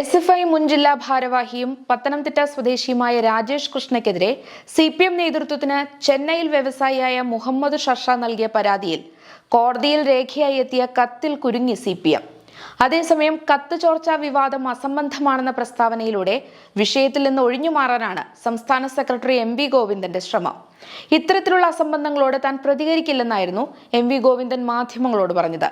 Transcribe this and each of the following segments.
S F I മുൻ ജില്ലാ ഭാരവാഹിയും പത്തനംതിട്ട സ്വദേശിയുമായ രാജേഷ് കൃഷ്ണയ്ക്കെതിരെ സി പി എം നേതൃത്വത്തിന് ചെന്നൈയിൽ വ്യവസായിയായ മുഹമ്മദ് ഷർഷ നൽകിയ പരാതിയിൽ കോടതിയിൽ രേഖയായി എത്തിയ കത്തിൽ കുരുങ്ങി സി പി എം അതേസമയം കത്ത് ചോർച്ചാ വിവാദം അസംബന്ധമാണെന്ന പ്രസ്താവനയിലൂടെ വിഷയത്തിൽ നിന്ന് ഒഴിഞ്ഞുമാറാനാണ് സംസ്ഥാന സെക്രട്ടറി എം വി ഗോവിന്ദന്റെ ശ്രമം. ഇത്തരത്തിലുള്ള അസംബന്ധങ്ങളോട് താൻ പ്രതികരിക്കില്ലെന്നായിരുന്നു എം വി ഗോവിന്ദൻ മാധ്യമങ്ങളോട് പറഞ്ഞത്.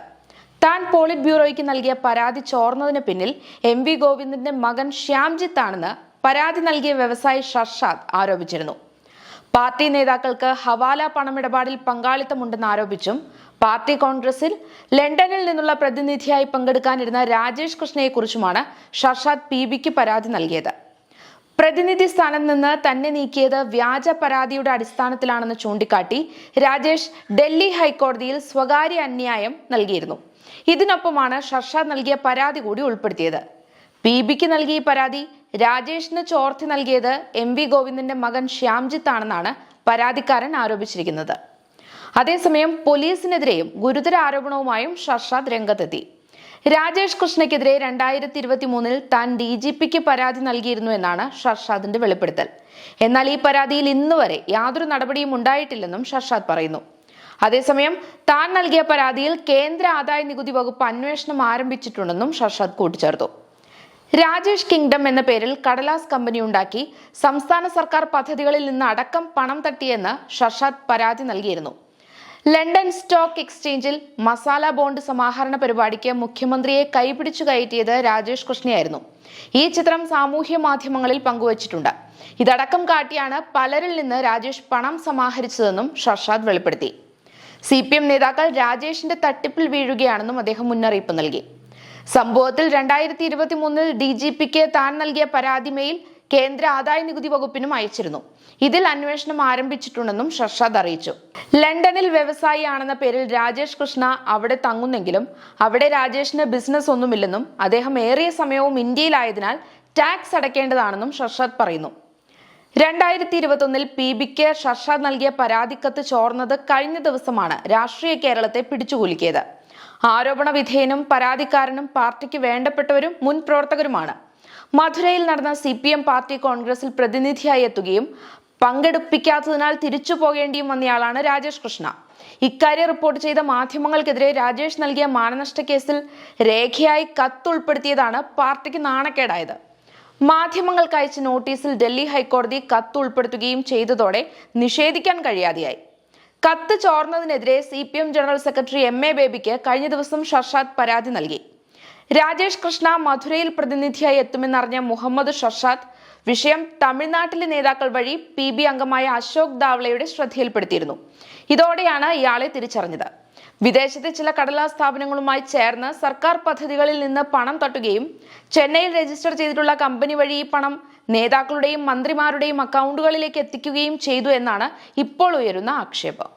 താൻ പോളിറ്റ് ബ്യൂറോയ്ക്ക് നൽകിയ പരാതി ചോർന്നതിന് പിന്നിൽ എം വി ഗോവിന്ദന്റെ മകൻ ശ്യാംജിത്ത് ആണെന്ന് പരാതി നൽകിയ വ്യവസായി ഷർഷാദ് ആരോപിച്ചിരുന്നു. പാർട്ടി നേതാക്കൾക്ക് ഹവാല പണമിടപാടിൽ പങ്കാളിത്തമുണ്ടെന്ന് ആരോപിച്ചും പാർട്ടി കോൺഗ്രസിൽ ലണ്ടനിൽ നിന്നുള്ള പ്രതിനിധിയായി പങ്കെടുക്കാനിരുന്ന രാജേഷ് കൃഷ്ണയെക്കുറിച്ചുമാണ് ഷർഷാദ് പി ബിക്ക് പരാതി നൽകിയത്. പ്രതിനിധി സ്ഥാനം നിന്ന് തന്നെ നീക്കിയത് വ്യാജ പരാതിയുടെ അടിസ്ഥാനത്തിലാണെന്ന് ചൂണ്ടിക്കാട്ടി രാജേഷ് ഡൽഹി ഹൈക്കോടതിയിൽ സ്വകാര്യ അന്യായം നൽകിയിരുന്നു. ഇതിനൊപ്പമാണ് ഷർഷാദ് നൽകിയ പരാതി കൂടി ഉൾപ്പെടുത്തിയത്. പി ബിക്ക് നൽകിയ പരാതി രാജേഷിന് ചോർത്തി നൽകിയത് എം വി ഗോവിന്ദന്റെ മകൻ ശ്യാംജിത്ത് ആണെന്നാണ് പരാതിക്കാരൻ ആരോപിച്ചിരിക്കുന്നത്. അതേസമയം പോലീസിനെതിരെയും ഗുരുതര ആരോപണവുമായും ഷർഷാദ് രംഗത്തെത്തി. രാജേഷ് കൃഷ്ണയ്ക്കെതിരെ രണ്ടായിരത്തി ഇരുപത്തി മൂന്നിൽ താൻ ഡി ജി പിക്ക് പരാതി നൽകിയിരുന്നു എന്നാണ് ഷർഷാദിന്റെ വെളിപ്പെടുത്തൽ. എന്നാൽ ഈ പരാതിയിൽ ഇന്നുവരെ യാതൊരു നടപടിയും ഉണ്ടായിട്ടില്ലെന്നും ഷർഷാദ് പറയുന്നു. അതേസമയം താൻ നൽകിയ പരാതിയിൽ കേന്ദ്ര ആദായ നികുതി വകുപ്പ് അന്വേഷണം ആരംഭിച്ചിട്ടുണ്ടെന്നും ഷർഷാദ് കൂട്ടിച്ചേർത്തു. രാജേഷ് കിങ്ഡം എന്ന പേരിൽ കടലാസ് കമ്പനി ഉണ്ടാക്കി സംസ്ഥാന സർക്കാർ പദ്ധതികളിൽ നിന്ന് അടക്കം പണം തട്ടിയെന്ന് ഷർഷാദ് പരാതി നൽകിയിരുന്നു. ലണ്ടൻ സ്റ്റോക്ക് എക്സ്ചേഞ്ചിൽ മസാല ബോണ്ട് സമാഹരണ പരിപാടിക്ക് മുഖ്യമന്ത്രിയെ കൈപിടിച്ചു കയറ്റിയത് രാജേഷ് കൃഷ്ണയായിരുന്നു. ഈ ചിത്രം സാമൂഹ്യ മാധ്യമങ്ങളിൽ പങ്കുവച്ചിട്ടുണ്ട്. ഇതടക്കം കാട്ടിയാണ് പലരിൽ നിന്ന് രാജേഷ് പണം സമാഹരിച്ചതെന്നും ഷർഷാദ് വെളിപ്പെടുത്തി. സി പി എം നേതാക്കൾ രാജേഷിന്റെ തട്ടിപ്പിൽ വീഴുകയാണെന്നും അദ്ദേഹം മുന്നറിയിപ്പ് നൽകി. സംഭവത്തിൽ രണ്ടായിരത്തി ഇരുപത്തി മൂന്നിൽ ഡി ജി പിക്ക് താൻ നൽകിയ പരാതി മെയിൽ കേന്ദ്ര ആദായ നികുതി വകുപ്പിനും അയച്ചിരുന്നു. ഇതിൽ അന്വേഷണം ആരംഭിച്ചിട്ടുണ്ടെന്നും ഷർഷാദ് അറിയിച്ചു. ലണ്ടനിൽ വ്യവസായി ആണെന്ന പേരിൽ രാജേഷ് കൃഷ്ണ അവിടെ തങ്ങുന്നെങ്കിലും അവിടെ രാജേഷിന് ബിസിനസ് ഒന്നുമില്ലെന്നും അദ്ദേഹം ഏറിയ സമയവും ഇന്ത്യയിലായതിനാൽ ടാക്സ് അടയ്ക്കേണ്ടതാണെന്നും ഷർഷാദ് പറയുന്നു. രണ്ടായിരത്തി ഇരുപത്തൊന്നിൽ പി ബി കെ ഷർഷാദ് നൽകിയ പരാതിക്കത്ത് ചോർന്നത് കഴിഞ്ഞ ദിവസമാണ് രാഷ്ട്രീയ കേരളത്തെ പിടിച്ചുകുലുക്കിയത്. ആരോപണ വിധേയനും പരാതിക്കാരനും പാർട്ടിക്ക് വേണ്ടപ്പെട്ടവരും മുൻ പ്രവർത്തകരുമാണ്. മധുരയിൽ നടന്ന സി പി എം പാർട്ടി കോൺഗ്രസിൽ പ്രതിനിധിയായി എത്തുകയും പങ്കെടുപ്പിക്കാത്തതിനാൽ തിരിച്ചു പോകേണ്ടിയും വന്നയാളാണ് രാജേഷ് കൃഷ്ണ. ഇക്കാര്യം റിപ്പോർട്ട് ചെയ്ത മാധ്യമങ്ങൾക്കെതിരെ രാജേഷ് നൽകിയ മാനനഷ്ട കേസിൽ രേഖയായി കത്ത് ഉൾപ്പെടുത്തിയതാണ് പാർട്ടിക്ക് നാണക്കേടായത്. മാധ്യമങ്ങൾക്ക് അയച്ച നോട്ടീസിൽ ഡൽഹി ഹൈക്കോടതി കത്ത് ഉൾപ്പെടുത്തുകയും ചെയ്തതോടെ നിഷേധിക്കാൻ കഴിയാതെയായി. കത്ത് ചോർന്നതിനെതിരെ C P M general secretary M A ബേബിക്ക് കഴിഞ്ഞ ദിവസം ഷർഷാദ് പരാതി നൽകി. രാജേഷ് കൃഷ്ണ മധുരയിൽ പ്രതിനിധിയായി എത്തുമെന്നറിഞ്ഞ മുഹമ്മദ് ഷർഷാദ് വിഷയം തമിഴ്നാട്ടിലെ നേതാക്കൾ വഴി പി ബി അംഗമായ അശോക് ദാവ്ലയുടെ ശ്രദ്ധയിൽപ്പെടുത്തിയിരുന്നു. ഇതോടെയാണ് ഇയാളെ തിരിച്ചറിഞ്ഞത്. വിദേശത്തെ ചില കടലാസ് സ്ഥാപനങ്ങളുമായി ചേർന്ന് സർക്കാർ പദ്ധതികളിൽ നിന്ന് പണം തട്ടുകയും ചെന്നൈയിൽ രജിസ്റ്റർ ചെയ്തിട്ടുള്ള കമ്പനി വഴി ഈ പണം നേതാക്കളുടെയും മന്ത്രിമാരുടെയും അക്കൗണ്ടുകളിലേക്ക് എത്തിക്കുകയും ചെയ്തു എന്നാണ് ഇപ്പോൾ ഉയരുന്ന ആക്ഷേപം.